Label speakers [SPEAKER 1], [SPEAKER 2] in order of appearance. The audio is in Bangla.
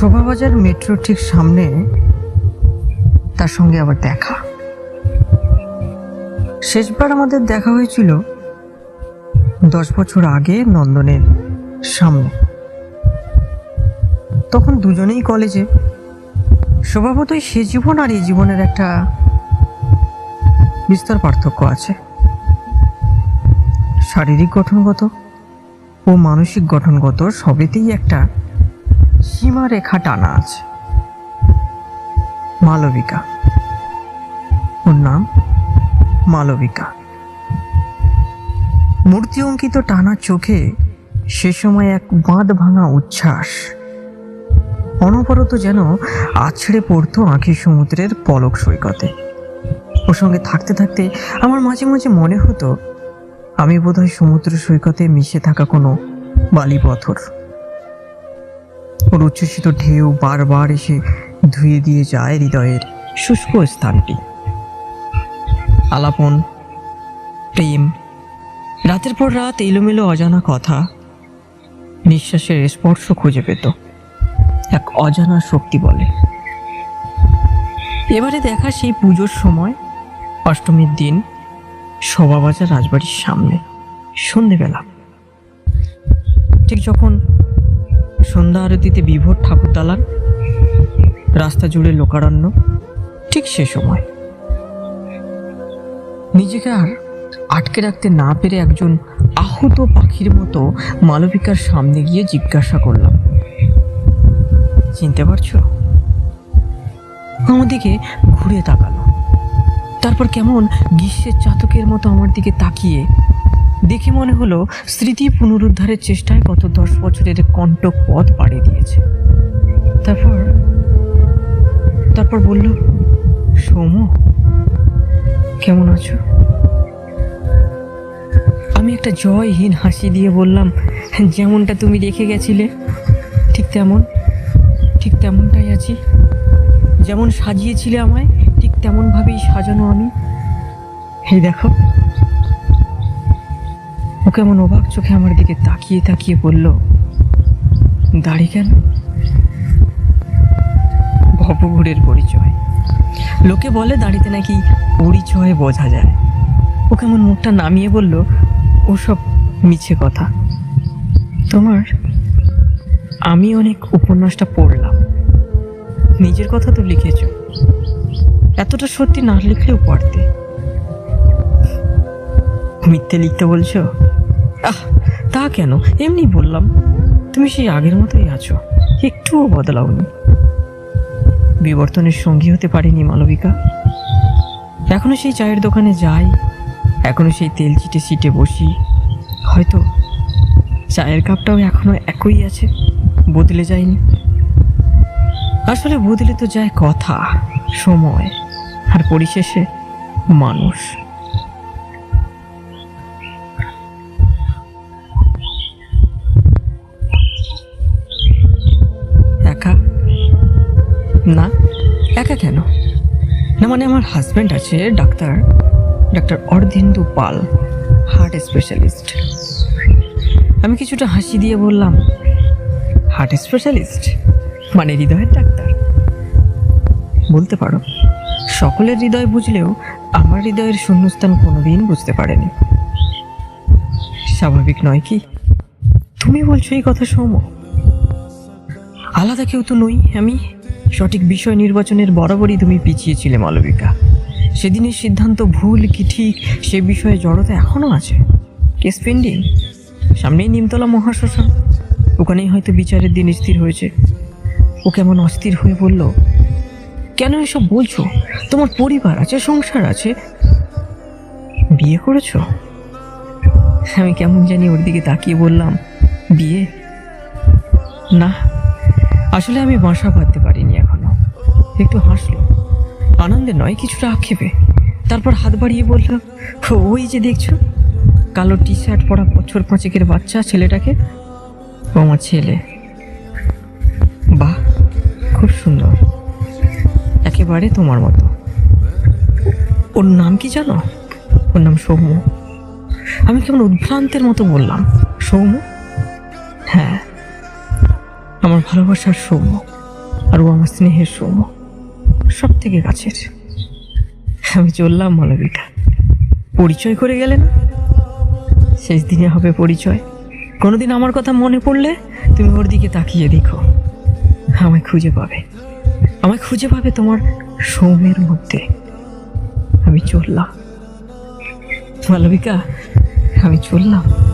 [SPEAKER 1] শোভাবাজার মেট্রো ঠিক সামনে তার সঙ্গে আবার দেখা। শেষবার আমাদের দেখা হয়েছিল দশ বছর আগে নন্দনের সামনে। তখন দুজনেই কলেজে। স্বভাবতই সে জীবন আর এই জীবনের একটা বিস্তর পার্থক্য আছে। শারীরিক গঠনগত ও মানসিক গঠনগত সবেতেই একটা সীমারেখা টানা আছে। মালবিকা। ওর নাম মালবিকা। মূর্তি অঙ্কিত টানা চোখে সে সময় এক বাঁধ ভাঙা উচ্ছ্বাস। অনবরত যেন আছড়ে পড়তো আঁখি সমুদ্রের পলক সৈকতে। ওর সঙ্গে থাকতে থাকতে আমার মাঝে মাঝে মনে হতো, আমি বোধহয় সমুদ্র সৈকতে মিশে থাকা কোনো বালি পাথর ওর উচ্ছ্বসিত ঢেউ বারবার এসে ধুয়ে দিয়ে যায় হৃদয়ের শুষ্ক স্থানটি। আলাপন, প্রেম, রাতের পর রাত এলোমেলো অজানা কথা, নিঃশ্বাসের স্পর্শ খুঁজে পেত। এক অজানা শক্তি বলে। এবারে দেখা সেই পুজোর সময়, অষ্টমীর দিন, শোভাবাজার রাজবাড়ির সামনে, সন্ধেবেলা। ঠিক যখন সন্ধ্যা আরতিতে বিভোর ঠাকুর দালান, রাস্তা জুড়ে লোকারণ্য, ঠিক সে সময়। নিজেকে আর আটকে রাখতে না পেরে একজন আহত পাখির মতো মালবিকার সামনে গিয়ে জিজ্ঞাসা করলাম, চিনতে পারছ? আমার দিকে ঘুরে তাকালো। তারপর কেমন গ্রীষ্মের চাতকের মতো আমার দিকে তাকিয়ে দেখে মনে হলো স্মৃতি পুনরুদ্ধারের চেষ্টায় গত দশ বছরের কণ্টক পথ পাড়ি দিয়েছে। তারপর তারপর বলল সৌম কেমন আছো? আমি একটা জয়হীন হাসি দিয়ে বললাম, যেমনটা তুমি রেখে গেছিলে, ঠিক তেমন, ঠিক তেমনটাই আছি। যেমন সাজিয়েছিলে আমায়, ঠিক তেমনভাবেই সাজানো আমি। এই দেখো ও কেমন অবাক চোখে আমার দিকে তাকিয়ে তাকিয়ে বলল, দাড়ি কেন? ভবঘুরের পরিচয়। লোকে বলে দাড়িতে নাকি পরিচয় বোঝা যায়। ও কেমন মুখটা নামিয়ে বলল, ওসব মিছে কথা। তোমার, আমি অনেক উপন্যাসটা পড়লাম। নিজের কথা তো লিখেছ। এতটা সত্যি না লিখলেও পারতে মিথ্যে লিখতে বলছো? আহ, তা কেন? এমনি বললাম। তুমি সেই আগের মতোই আছো। একটুও বদলাওনি। বিবর্তনের সঙ্গী হতে পারিনি মালবিকা। এখনও সেই চায়ের দোকানে যাই। এখনও সেই তেল চিটে সিটে বসি। হয়তো চায়ের কাপটাও এখনও একই আছে। বদলে যায়নি। আসলে বদলে তো যায় কথা, সময়, আর পরিশেষে মানুষ। না, একা কেন? না মানে আমার হাজব্যান্ড আছে doctor doctor Ardhendu Pal heart specialist আমি কিছুটা হাসি দিয়ে বললাম হার্ট স্পেশালিস্ট মানে হৃদয়ের ডাক্তার? বলতে পারো, সকলের হৃদয় বুঝলেও আমার হৃদয়ের শূন্যস্থান কোনোদিন বুঝতে পারেনি। স্বাভাবিক নয় কি? তুমি বলছো এই কথা সৌম আলাদা কেউ তো নই আমি। সঠিক বিষয় নির্বাচনের বরাবরই তুমি পিছিয়েছিলে, মালবিকা। সেদিনের সিদ্ধান্ত ভুল কি ঠিক, সে বিষয়ে জড়তা এখনও আছে? কেস পেন্ডিং সামনেই নিমতলা মহাশ্মশান। ওখানেই হয়তো বিচারের দিন স্থির হয়েছে। ও কেমন অস্থির হয়ে বলল, কেন এসব বলছো? তোমার পরিবার আছে, সংসার আছে। বিয়ে করেছ? আমি কেমন জানি ওর দিকে তাকিয়ে বললাম, বিয়ে? না। আসলে আমি বাসা বাঁধতে একটু হাসলো। আনন্দে নয়, কিছুটা আক্ষেপে। তারপর হাত বাড়িয়ে বলল, ওই যে দেখছ, কালো টি শার্ট পরা বছর পাঁচেকের বাচ্চা ছেলেটাকে? ও আমার ছেলে। বাহ, খুব সুন্দর। একেবারে তোমার মতো। ওর নাম কি জানো? ওর নাম সৌম্য। আমি কেমন উদ্ভ্রান্তের মতো বললাম। সৌম্য? হ্যাঁ আমার ভালোবাসার সৌম্য, আর ও আমার স্নেহের সৌম সব থেকে কাছের। আমি চললাম মালবিকা। পরিচয় করে গেলে না? শেষ দিনে হবে পরিচয়। কোনোদিন আমার কথা মনে পড়লে তুমি ওর দিকে তাকিয়ে দেখো। আমায় খুঁজে পাবে। আমায় খুঁজে পাবে তোমার সৌমের মধ্যে। আমি চললাম। মালবিকা, আমি চললাম।